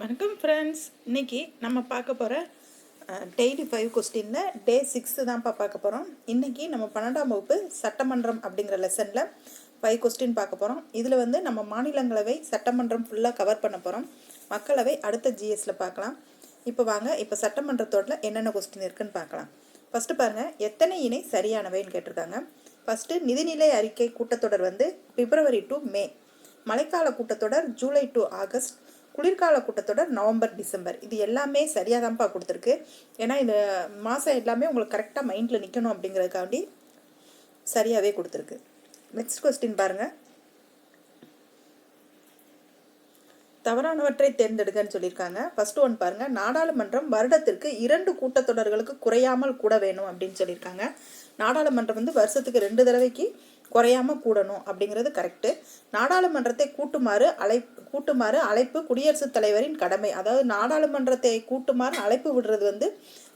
வணக்கம் ஃப்ரெண்ட்ஸ் இன்னைக்கு நம்ம பார்க்க போகிற டெய்லி ஃபைவ் கொஸ்டினில் டே சிக்ஸு தான்ப்பா பார்க்க போகிறோம் இன்றைக்கி நம்ம பன்னெண்டாம் வகுப்பு சட்டமன்றம் அப்படிங்கிற லெசனில் ஃபைவ் கொஸ்டின் பார்க்க போகிறோம் இதில் வந்து நம்ம மாநிலங்களவை சட்டமன்றம் ஃபுல்லாக கவர் பண்ண போகிறோம் மக்களவை அடுத்த ஜிஎஸ்சில் பார்க்கலாம். இப்போ வாங்க இப்போ சட்டமன்றத்தோட என்னென்ன கொஸ்டின் இருக்குன்னு பார்க்கலாம். ஃபஸ்ட்டு பாருங்கள் எத்தனை இணை சரியானவைன்னு கேட்டிருக்காங்க. ஃபஸ்ட்டு நிதிநிலை அறிக்கை கூட்டத்தொடர் வந்து பிப்ரவரி டு மே மழைக்கால கூட்டத்தொடர் ஜூலை டு ஆகஸ்ட் குளிர்கால கூட்டத்தொடர் நவம்பர் டிசம்பர். இது எல்லாமே சரியாக தான்ப்பா கொடுத்துருக்கு. ஏன்னா இந்த மாதம் எல்லாமே உங்களுக்கு கரெக்டாக மைண்டில் நிற்கணும் அப்படிங்கிறதுக்காண்டி சரியாகவே கொடுத்துருக்கு. நெக்ஸ்ட் கொஸ்டின் பாருங்கள் தவறானவற்றை தேர்ந்தெடுக்கன்னு சொல்லியிருக்காங்க. ஃபர்ஸ்ட் ஒன் பாருங்கள் நாடாளுமன்றம் வருடத்திற்கு இரண்டு கூட்டத்தொடர்களுக்கு குறையாமல் கூட வேணும் அப்படின்னு சொல்லியிருக்காங்க. நாடாளுமன்றம் வந்து வருஷத்துக்கு ரெண்டு தடவைக்கு குறையாம கூடணும் அப்படிங்கிறது கரெக்டு நாடாளுமன்றத்தை கூட்டுமாறு அழை கூட்டுமாறு அழைப்பு குடியரசுத் தலைவரின் கடமை. அதாவது நாடாளுமன்றத்தை கூட்டுமாறு அழைப்பு விடுறது வந்து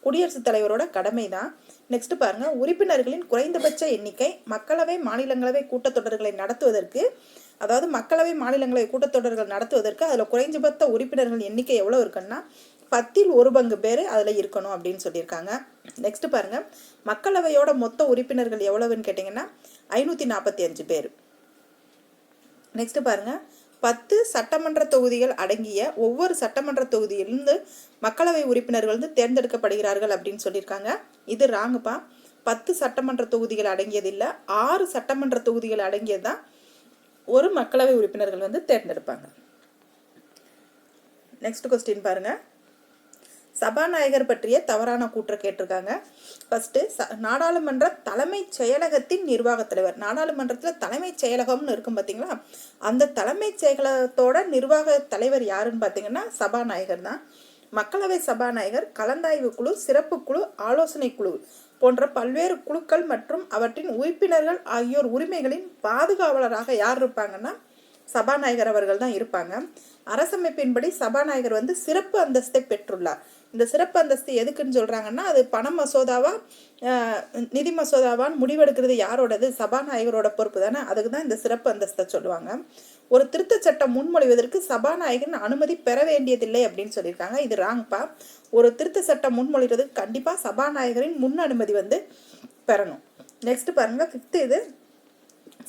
குடியரசுத் தலைவரோட கடமை தான் நெக்ஸ்ட் பாருங்க. உறுப்பினர்களின் குறைந்தபட்ச எண்ணிக்கை மக்களவை மாநிலங்களவை கூட்டத்தொடர்களை நடத்துவதற்கு அதாவது மக்களவை மாநிலங்களவை கூட்டத்தொடர்கள் நடத்துவதற்கு அதில் குறைஞ்சபட்ச உறுப்பினர்கள் எண்ணிக்கை எவ்வளோ இருக்குன்னா பத்தில் ஒரு பங்கு பேர் அதில் இருக்கணும் அப்படின்னு சொல்லியிருக்காங்க. நெக்ஸ்ட் பாருங்க. மக்களவையோட மொத்த உறுப்பினர்கள் எவ்வளவுன்னு கேட்டிங்கன்னா ஐநூற்றி நாற்பத்தி அஞ்சு பேர். நெக்ஸ்ட் பாருங்க. பத்து சட்டமன்ற தொகுதிகள் அடங்கிய ஒவ்வொரு சட்டமன்ற தொகுதியிலிருந்து மக்களவை உறுப்பினர்கள் வந்து தேர்ந்தெடுக்கப்படுகிறார்கள் அப்படின்னு சொல்லியிருக்காங்க. இது ராங்குப்பா. பத்து சட்டமன்ற தொகுதிகள் அடங்கியது இல்லை ஆறு சட்டமன்ற தொகுதிகள் அடங்கியது தான் ஒரு மக்களவை உறுப்பினர்கள் வந்து தேர்ந்தெடுப்பாங்க. நெக்ஸ்ட் கொஸ்டின் பாருங்கள் சபாநாயகர் பற்றிய தவறான கூற்றை கேட்டிருக்காங்க. ஃபர்ஸ்ட்டு ச நாடாளுமன்ற தலைமைச் செயலகத்தின் நிர்வாகத் தலைவர். நாடாளுமன்றத்தில் தலைமைச் செயலகம்னு இருக்கும் பார்த்தீங்களா அந்த தலைமைச் செயலகத்தோட நிர்வாக தலைவர் யாருன்னு பார்த்தீங்கன்னா சபாநாயகர் தான். மக்களவை சபாநாயகர் கலந்தாய்வு குழு சிறப்பு குழு ஆலோசனை குழு போன்ற பல்வேறு குழுக்கள் மற்றும் அவற்றின் உறுப்பினர்கள் ஆகியோர் உரிமைகளின் பாதுகாவலராக யார் இருப்பாங்கன்னா சபாநாயகர் அவர்கள் தான் இருப்பாங்க. அரசமைப்பின்படி சபாநாயகர் வந்து சிறப்பு அந்தஸ்தை பெற்றுள்ளார். இந்த சிறப்பு அந்தஸ்து எதுக்குன்னு சொல்கிறாங்கன்னா அது பண மசோதாவா நிதி மசோதாவான்னு முடிவெடுக்கிறது யாரோடது? சபாநாயகரோட பொறுப்பு தானே? அதுக்கு தான் இந்த சிறப்பு அந்தஸ்தை சொல்லுவாங்க. ஒரு திருத்த சட்டம் முன்மொழிவதற்கு சபாநாயகன் அனுமதி பெற வேண்டியதில்லை அப்படின்னு சொல்லியிருக்காங்க. இது ராங்ப்பா ஒரு திருத்த சட்டம் முன்மொழிகிறதுக்கு கண்டிப்பாக சபாநாயகரின் முன் அனுமதி வந்து பெறணும். நெக்ஸ்ட் பாருங்க ஃபிஃப்த்து இது.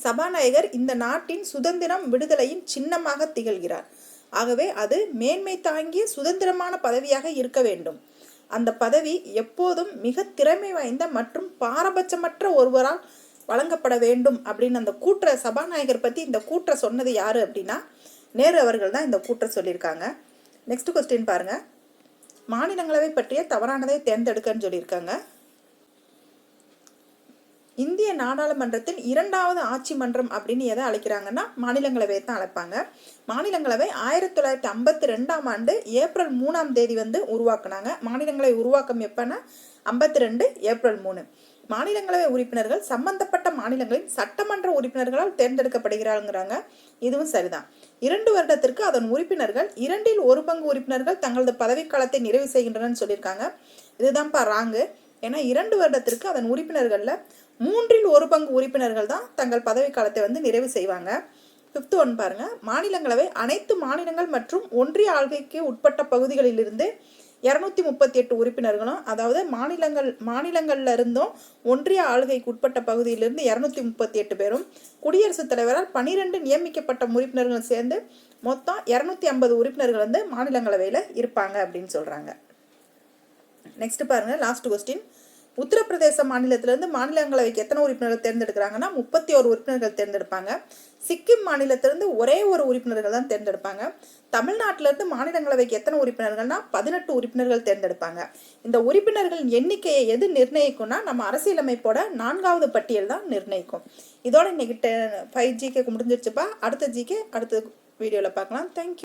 சபாநாயகர் இந்த நாட்டின் சுதந்திரம் விடுதலையின் சின்னமாக திகழ்கிறார். ஆகவே அது மேன்மை தாங்கிய சுதந்திரமான பதவியாக இருக்க வேண்டும். அந்த பதவி எப்போதும் மிக திறமை வாய்ந்த மற்றும் பாரபட்சமற்ற ஒருவரால் வழங்கப்பட வேண்டும் அப்படின்னு அந்த கூற்ற சபாநாயகர் பற்றி இந்த கூற்றை சொன்னது யாரு அப்படின்னா நேரு அவர்கள் தான் இந்த கூற்றை சொல்லியிருக்காங்க. நெக்ஸ்ட் கொஸ்டின் பாருங்க. மாநிலங்களவை பற்றிய தவறானதை தேர்ந்தெடுக்கன்னு சொல்லியிருக்காங்க. இந்திய நாடாளுமன்றத்தின் இரண்டாவது ஆட்சி மன்றம் அப்படின்னு எதை அழைக்கிறாங்கன்னா மாநிலங்களவை தான் அழைப்பாங்க. மாநிலங்களவை ஆயிரத்தி தொள்ளாயிரத்தி ஐம்பத்தி ரெண்டாம் ஆண்டு ஏப்ரல் மூணாம் தேதி வந்து உருவாக்குனாங்க. மாநிலங்களவை உருவாக்கம் எப்பன்னா ஐம்பத்தி ரெண்டு ஏப்ரல் மூணு. மாநிலங்களவை உறுப்பினர்கள் சம்பந்தப்பட்ட மாநிலங்களின் சட்டமன்ற உறுப்பினர்களால் தேர்ந்தெடுக்கப்படுகிறாங்கிறாங்க இதுவும் சரிதான். இரண்டு வருடத்திற்கு அதன் உறுப்பினர்கள் இரண்டில் ஒரு பங்கு உறுப்பினர்கள் தங்களது பதவிக்காலத்தை நிறைவு செய்கின்றனர் சொல்லியிருக்காங்க. இதுதான்ப்பா ராங்கு ஏன்னா இரண்டு வருடத்திற்கு அதன் உறுப்பினர்களில் மூன்றில் ஒரு பங்கு உறுப்பினர்கள் தான் தங்கள் பதவிக்காலத்தை வந்து நிறைவு செய்வாங்க. ஃபிஃப்த் ஒன் பாருங்க. மாநிலங்களவை அனைத்து மாநிலங்கள் மற்றும் ஒன்றிய ஆள்கைக்கு உட்பட்ட பகுதிகளிலிருந்து இரநூத்தி முப்பத்தி எட்டு உறுப்பினர்களும் அதாவது மாநிலங்கள் மாநிலங்களில் இருந்தும் ஒன்றிய ஆளுகைக்கு உட்பட்ட பகுதியிலிருந்து இரநூத்தி முப்பத்தி எட்டு பேரும் குடியரசுத் தலைவரால் பனிரெண்டு நியமிக்கப்பட்ட உறுப்பினர்கள் சேர்ந்து மொத்தம் இரநூத்தி ஐம்பது உறுப்பினர்கள் வந்து மாநிலங்களவையில் இருப்பாங்க அப்படின்னு சொல்கிறாங்க நெக்ஸ்ட் பாருங்க லாஸ்ட் கொஸ்டின் உத்தரப்பிரதேச மாநிலத்திலிருந்து மாநிலங்களவைக்கு எத்தனை உறுப்பினர்கள் தேர்ந்தெடுக்கிறாங்கன்னா முப்பத்தி ஒரு உறுப்பினர்கள் தேர்ந்தெடுப்பாங்க. சிக்கிம் மாநிலத்திலிருந்து ஒரே ஒரு உறுப்பினர்கள் தான் தேர்ந்தெடுப்பாங்க. தமிழ்நாட்டிலிருந்து மாநிலங்களவைக்கு எத்தனை உறுப்பினர்கள்னா பதினெட்டு உறுப்பினர்கள் தேர்ந்தெடுப்பாங்க. இந்த உறுப்பினர்களின் எண்ணிக்கையை எது நிர்ணயிக்கும்னா நம்ம அரசியலமைப்போட நான்காவது பட்டியல் தான் நிர்ணயிக்கும். இதோட இன்னைக்கு ஃபைவ் ஜிகே முடிஞ்சிருச்சுப்பா. அடுத்த ஜிகே அடுத்த வீடியோவில் பார்க்கலாம். தேங்க்யூ